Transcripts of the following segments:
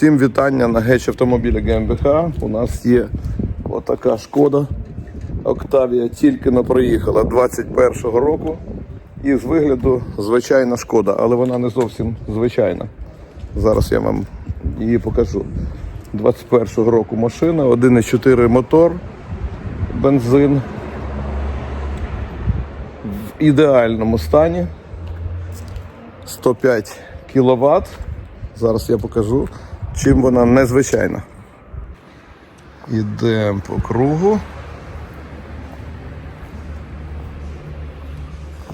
Всім вітання на геч автомобілі ГМБХ. У нас є отака шкода. Октавія тільки но проїхала 21-го року. І з вигляду звичайна шкода, але вона не зовсім звичайна. Зараз я вам її покажу. 21-го року машина, 1,4 мотор, бензин в ідеальному стані. 105 кВт. Зараз я покажу, чим вона незвичайна. Йдемо по кругу.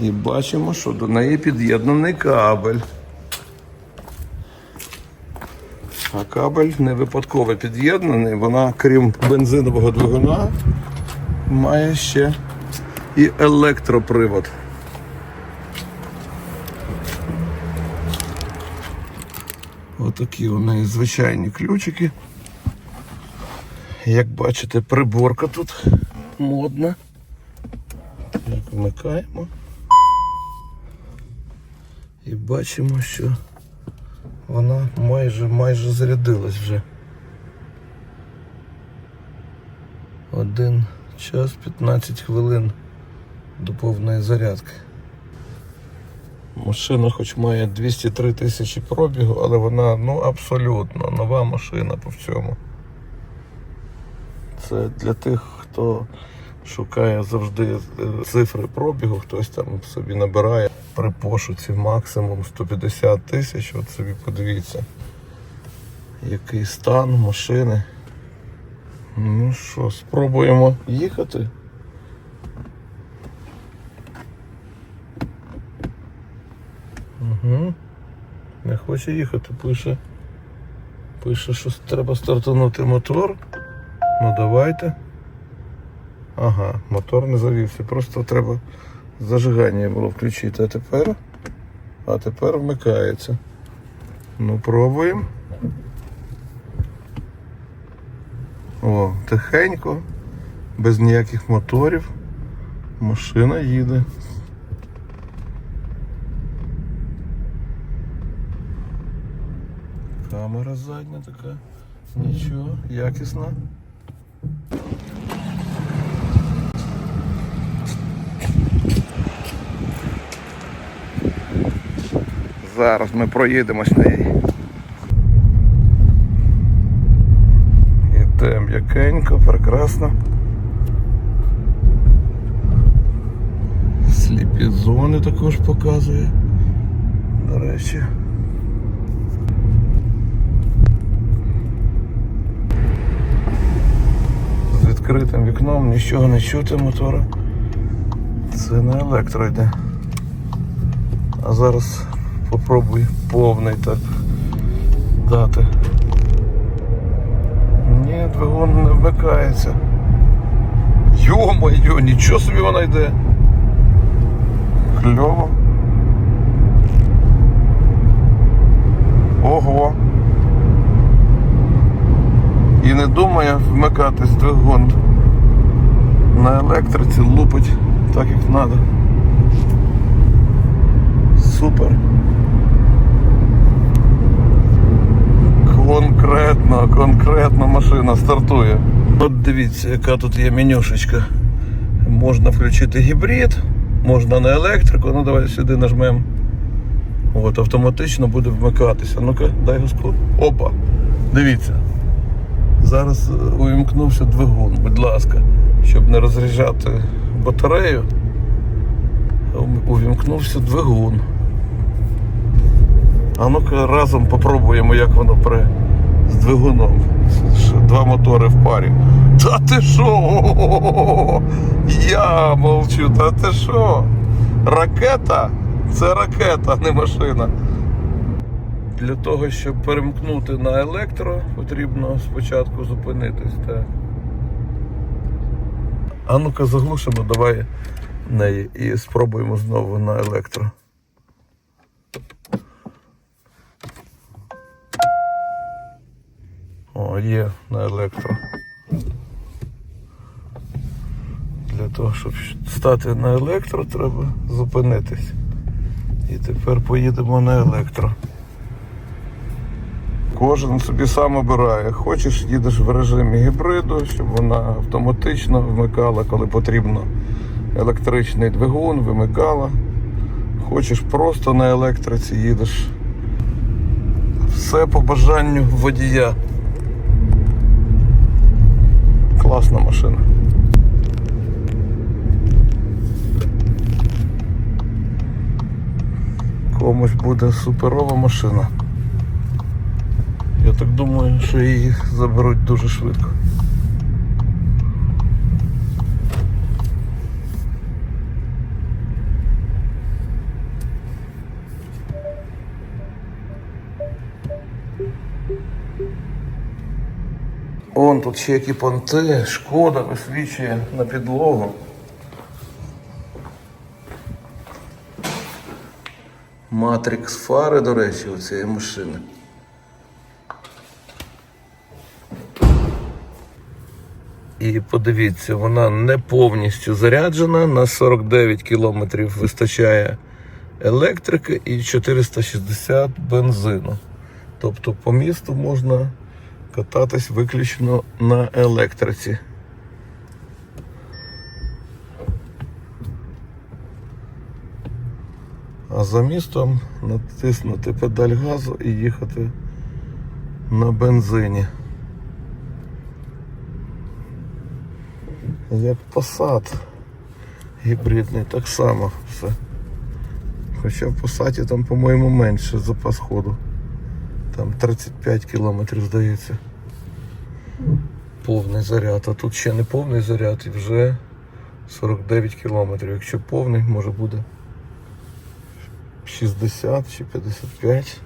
І бачимо, що до неї під'єднаний кабель. А кабель не випадково під'єднаний, вона, крім бензинового двигуна, має ще і електропривод. Отакі у неї звичайні ключики. Як бачите, приборка тут модна. Так, вмикаємо. І бачимо, що вона майже майже зарядилась вже. Один час 15 хвилин до повної зарядки. Машина хоч має 203 тисячі пробігу, але вона ну абсолютно нова машина по всьому. Це для тих, хто шукає завжди е, цифри пробігу, хтось там собі набирає при пошуці максимум 150 тисяч. От собі подивіться, який стан машини. Ну що, спробуємо їхати. Угу. Не хоче їхати, пише. Пише, що треба стартанути мотор. Ну давайте. Ага, мотор не завівся. Просто треба зажигання було включити. А тепер. А тепер вмикається. Ну, пробуємо. О, тихенько, без ніяких моторів. Машина їде. Камера задня така. Нічого, якісна. Зараз ми проїдемось на її. Йде м'якенько, прекрасно. Сліпі зони також показує. До речі. З відкритим вікном нічого не чути мотора. Це не електро йде. А зараз попробуй повний так дати. Ні, двигун не вмикається. Йо-моє, нічого собі вона йде. Кльово. Ого. І не думає вмикатись двигун. На електриці лупить так як треба. Супер. Конкретно, конкретно машина стартує. От дивіться, яка тут є менюшечка. Можна включити гібрид, можна на електрику. Ну давай сюди нажмемо. От автоматично буде вмикатися. Ну-ка, дай господь. Опа! Дивіться. Зараз увімкнувся двигун, будь ласка, щоб не розряджати батарею. Увімкнувся двигун. А ну-ка разом попробуємо, як воно при з двигуном. Два мотори в парі. Та ти що? Я мовчу, та ти що? Ракета? Це ракета, не машина. Для того, щоб перемкнути на електро, потрібно спочатку зупинитись. Так. А ну-ка заглушимо, давай неї і спробуємо знову на електро. О, є на електро. Для того, щоб стати на електро, треба зупинитись. І тепер поїдемо на електро. Кожен собі сам обирає. Хочеш, їдеш в режимі гібриду, щоб вона автоматично вмикала, коли потрібно електричний двигун, вимикала. Хочеш просто на електриці їдеш. Все по бажанню водія. Класна машина. Комусь буде суперова машина. Так думаю, що її заберуть дуже швидко. Он тут ще які понти, шкода висвічує на підлогу. Матрикс фари, до речі, у цієї машини. І подивіться, вона не повністю заряджена. На 49 кілометрів вистачає електрики і 460 бензину. Тобто по місту можна кататись виключно на електриці. А за містом натиснути педаль газу і їхати на бензині. Як Passat гібридний, так само все. Хоча в Passat там, по-моєму, менше запас ходу. Там 35 кілометрів, здається. Повний заряд, а тут ще не повний заряд і вже 49 кілометрів. Якщо повний, може буде 60 чи 55.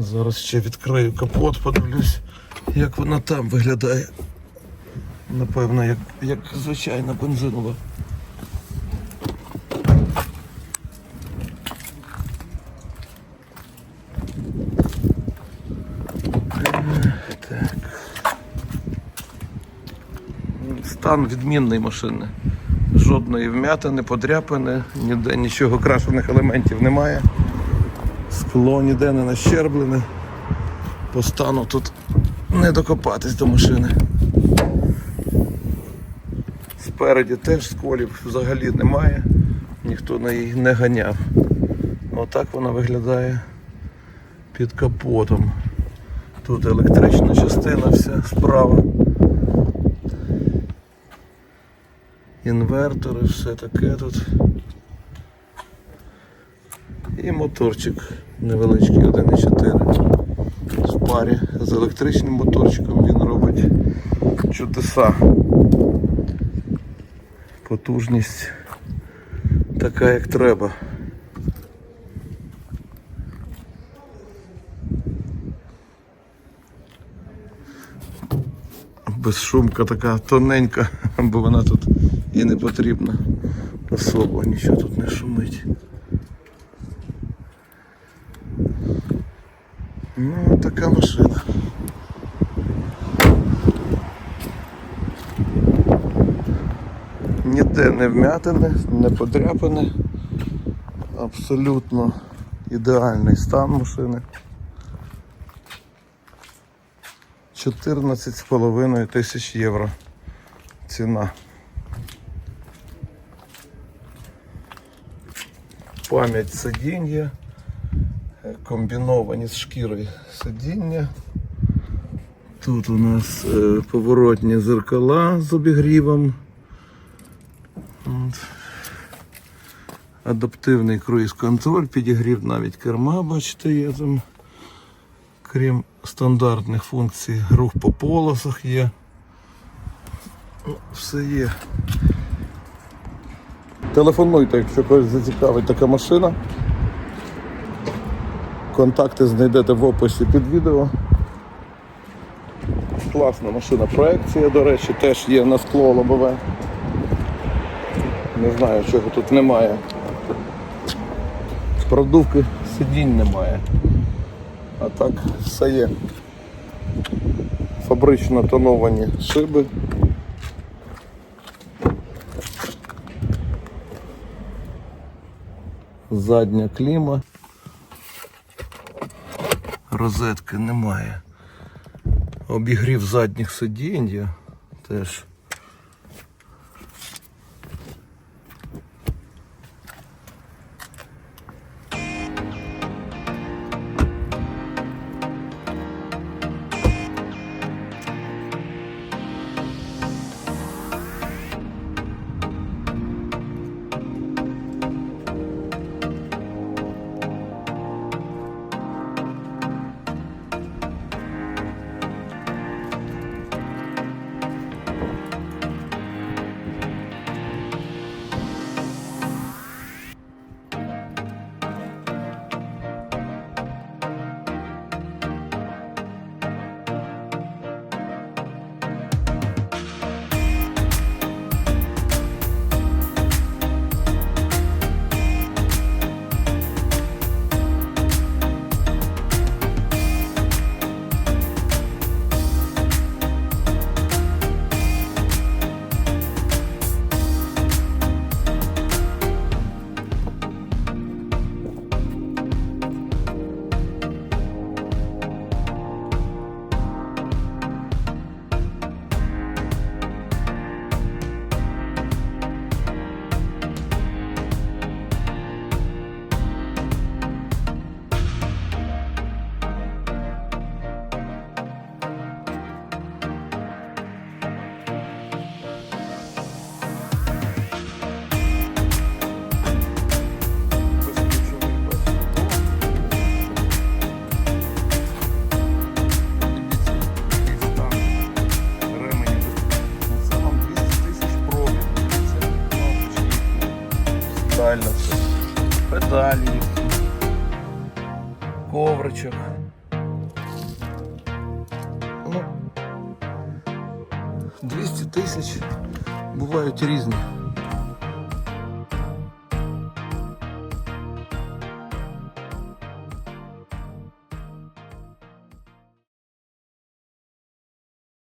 Зараз ще відкрию капот, подивлюсь, як вона там виглядає. Напевно, як, як звичайна бензинова. Так. Стан відмінний машини. Жодної вмятини, подряпини, ніде нічого крашених елементів немає. Скло ніде не нащерблене. По стану тут не докопатись до машини. Спереді теж сколів взагалі немає, ніхто на її не ганяв. Отак вона виглядає під капотом. Тут електрична частина вся справа. Інвертори, все таке тут. І моторчик невеличкий 1.4 в парі з електричним моторчиком він робить чудеса. Потужність така як треба. Безшумка така тоненька, бо вона тут і не потрібна. Особо нічого тут не шумить. Ну, така машина. Ніде не вмятине, не подряпане. Абсолютно ідеальний стан машини. 14,5 тисяч євро ціна. Пам'ять сидіння, комбіновані з шкірою сидіння. Тут у нас е, поворотні зеркала з обігрівом. От. Адаптивний круїз-контроль, підігрів навіть керма, бачите, є там. Крім стандартних функцій, рух по полосах є. Ну, Все є. Телефонуйте, якщо когось зацікавить така машина. Контакти знайдете в описі під відео. Класна машина. Проекція, до речі, теж є на скло лобове. Не знаю, чого тут немає. Продувки сидінь немає. А так все є. Фабрично тоновані шиби. Задня кліма. Розетки немає. Обігрів задніх сидінь я теж. Педалі. Ковричок. Ну, 200 тисяч бувають різні.